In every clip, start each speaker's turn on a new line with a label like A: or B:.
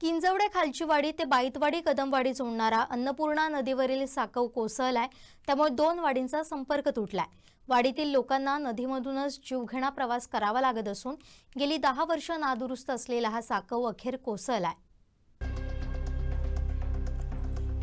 A: किंजवडे खालचीवाडी ते बाईतवाडी कदमवाडी जोडणारा अन्नपूर्णा नदीवरील साकव कोसळलाय. त्यामुळे दोन वाडींचा संपर्क तुटलाय. वाडीतील लोकांना नदीमधूनच जीवघेणा प्रवास करावा लागत असून गेली दहा वर्ष नादुरुस्त असलेला हा साकव अखेर कोसळलाय.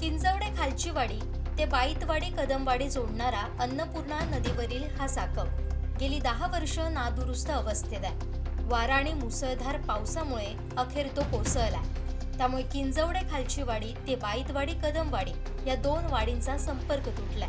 A: किंजवडे खालचीवाडी ते बाईतवाडी कदमवाडी जोडणारा अन्नपूर्णा नदीवरील हा साकव गेली दहा वर्ष नादुरुस्त अवस्थेत आहे. वारा आणि मुसळधार पावसामुळे अखेर तो कोसळलाय. त्यामुळे किंजवडे खालची वाडी ते बाईतवाडी कदमवाडी या दोन वाडींचा संपर्क तुटलाय.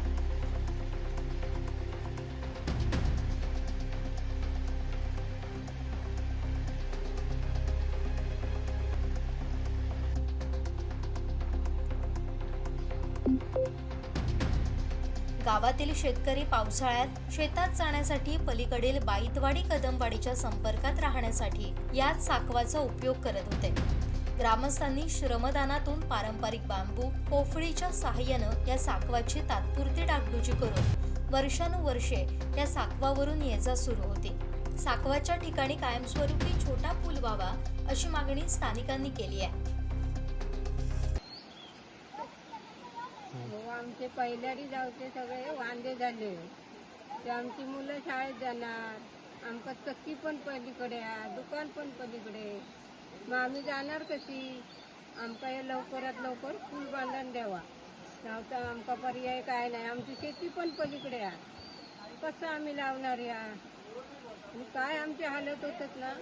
A: गावातील शेतकरी पावसाळ्यात शेतात जाण्यासाठी पलीकडील बाईतवाडी कदमवाडीच्या संपर्कात राहण्यासाठी याच साकवाचा उपयोग करत होते. ग्रामस्थांनी श्रमदानातून पारंपरिक बांबू पोफळीच्या सहाय्यानं या साकवाची तात्पुरती डागडुजी करून वर्षानुवर्षे या साकवावरून ये जा सुरू होती. साकवाच्या ठिकाणी कायमस्वरूपी छोटा पूल व्हावा अशी मागणी स्थानिकांनी केली आहे.
B: हो, आमचे पहिल्यारी जावते सगळे वांदे झाले. ते आमची मुलं शाळेत जाणार. आमका चक्की पण पलीकडे दुकान पण पलीकडे. मग आम्ही जाणार कशी? आमका हे लवकरात लवकर पूल बांधून द्यावा. नव्हता आमका पर्याय काय नाही. आमची शेती पण पलीकडे आहे. कसं आम्ही लावणार या? काय आमची हालत होतच ना?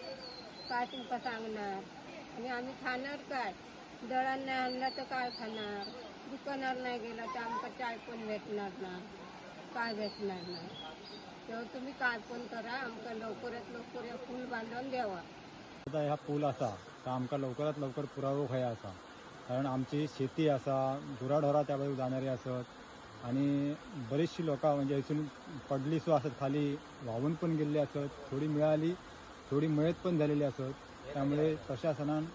B: काय तुमका सांगणार? आणि आम्ही खाणार काय? दळण नाही आणलं तर काय खाणार? दुकानावर नाही गेला तर आमका चाय पण भेटणार ना? काय भेटणार नाही तेव्हा तुम्ही काय पण करा. आमका लवकरात लवकर फूल बांधून द्यावा.
C: आता ह्या पूल असा तर आमकां लवकरात लवकर पुरावो खंय असा. कारण आमची शेती असा गुराढोरा त्या बाजूक जाणारी असत. आणि बरीचशी लोकां म्हणजे हयसून पडली सो असत खाली व्हांवून पण गेल्ली असत थोडी मिळाली थोडी मयत पण झालेली असत. त्यामुळे प्रशासनान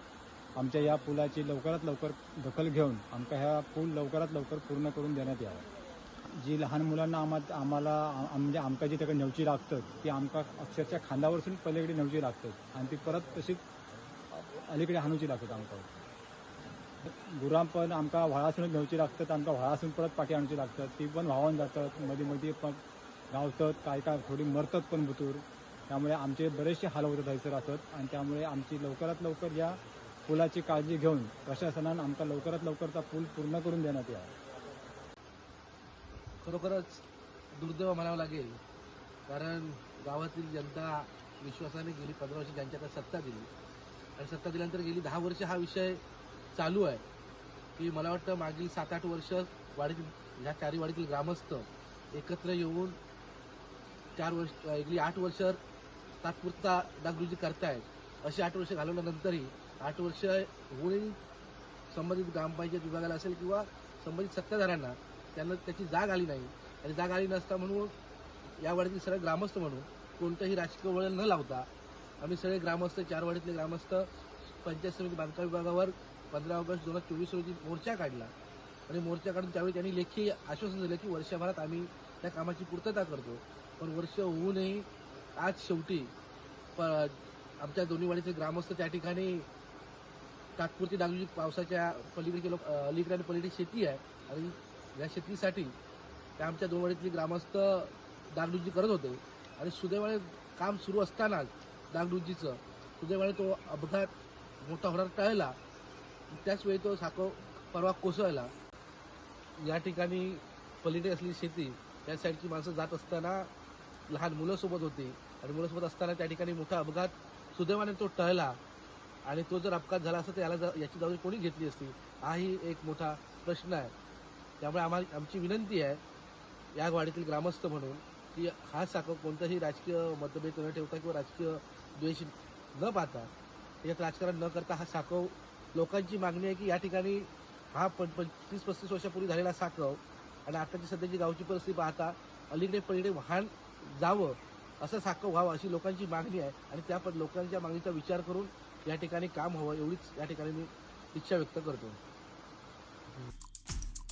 C: आमच्या या पुलाची लवकरात लवकर दखल घेऊन आमकां ह्या पूल लवकरात लवकर पूर्ण करून देण्यात यावा. जी लहान मुलांना आम्हा आम्हाला म्हणजे आमकां जी त्याकडे नेवची लागतात ती आमकां अक्षरशः खांदावरसून पलीकडे नेवची लागतात. आणि ती परत तशीच अलीकडे हाणूची लागतात आमकां. गुरां पण आमकां व्हाळासूनच नेवची लागतात आमकां व्हाळासून परत पाठी हाणूची लागतात. ती पण व्हावून जातात मदीं मदीं पण गावतात काय काय थोडी मरतात पण भुतूर त्यामुळे आमचे बरेचसे हाल होतात थंयसर असत आणि त्यामुळे आमची लवकरात लवकर या पुलाची काळजी घेऊन प्रशासनान आमकां लवकरात लवकर तो पूल पूर्ण करून देण्यात यावा.
D: खरोखरच दुर्दैव म्हणावं लागेल. कारण गावातील जनता विश्वासाने गेली पंधरा वर्ष त्यांच्याकडे सत्ता दिली. आणि सत्ता दिल्यानंतर गेली दहा वर्ष हा विषय चालू आहे. की मला वाटतं मागील सात आठ वर्ष वाडीतील ह्या चारी वाडीतील ग्रामस्थ एकत्र येऊन चार वर्ष गेली आठ वर्ष तात्पुरता डागडुजी करतायत. अशी आठ वर्ष घालवल्यानंतरही आठ वर्ष होऊन संबंधित ग्रामपंचायत विभागाला असेल किंवा संबंधित सत्ताधाऱ्यांना त्यांना त्याची जाग आली नाही. आणि जाग आली नसता म्हणून या वाडीतील सगळे ग्रामस्थ म्हणून कोणतंही राजकीय वळण न लावता आम्ही सगळे ग्रामस्थ चार वाडीतले ग्रामस्थ पंचायत समिती बांधकाम विभागावर पंधरा ऑगस्ट दोन हजार चोवीस रोजी मोर्चा काढला. आणि मोर्चा काढून त्यावेळी त्यांनी लेखी आश्वासन दिलं की वर्षभरात आम्ही त्या कामाची पूर्तता करतो. पण वर्ष होऊनही आज शेवटी प आमच्या दोन्ही वाडीचे ग्रामस्थ त्या ठिकाणी तात्पुरती डागडुजी पावसाच्या पलीकडे लोक अलीकडे आणि पलीकडे शेती आहे. आणि या शेतीसाठी त्या आमच्या दोनवाडीतली ग्रामस्थ डागडुजी करत होते. आणि सुदैवाने काम सुरू असतानाच डागडुजीचं सुदैवाने तो अपघात मोठा होणार टळला. त्याचवेळी तो साखो परवा कोसळला. या ठिकाणी पलीकडे असलेली शेती या साईडची माणसं जात असताना लहान मुलंसोबत होती. आणि मुलंसोबत असताना त्या ठिकाणी मोठा अपघात सुदैवाने तो टळला. आणि तो जर अपघात झाला असता तर याला याची जबाबदारी कोणी घेतली असती? हाही एक मोठा प्रश्न आहे. त्यामुळे आम्हाला आमची विनंती आहे या वाडीतील ग्रामस्थ म्हणून की हा साखर कोणताही राजकीय मतभेद न ठेवता किंवा राजकीय द्वेष न पाहता याच्यात राजकारण न करता हा साखव लोकांची मागणी आहे की या ठिकाणी हा पण पंचवीस पस्तीस वर्षापूर्वी झालेला साखव आणि आताची सध्याची गावची परिस्थिती पाहता अलीकडे पलीकडे वाहन जावं असं साखव व्हावं अशी लोकांची मागणी आहे आणि त्या पण लोकांच्या मागणीचा विचार करून या ठिकाणी काम हवं एवढीच या ठिकाणी मी इच्छा व्यक्त करतो.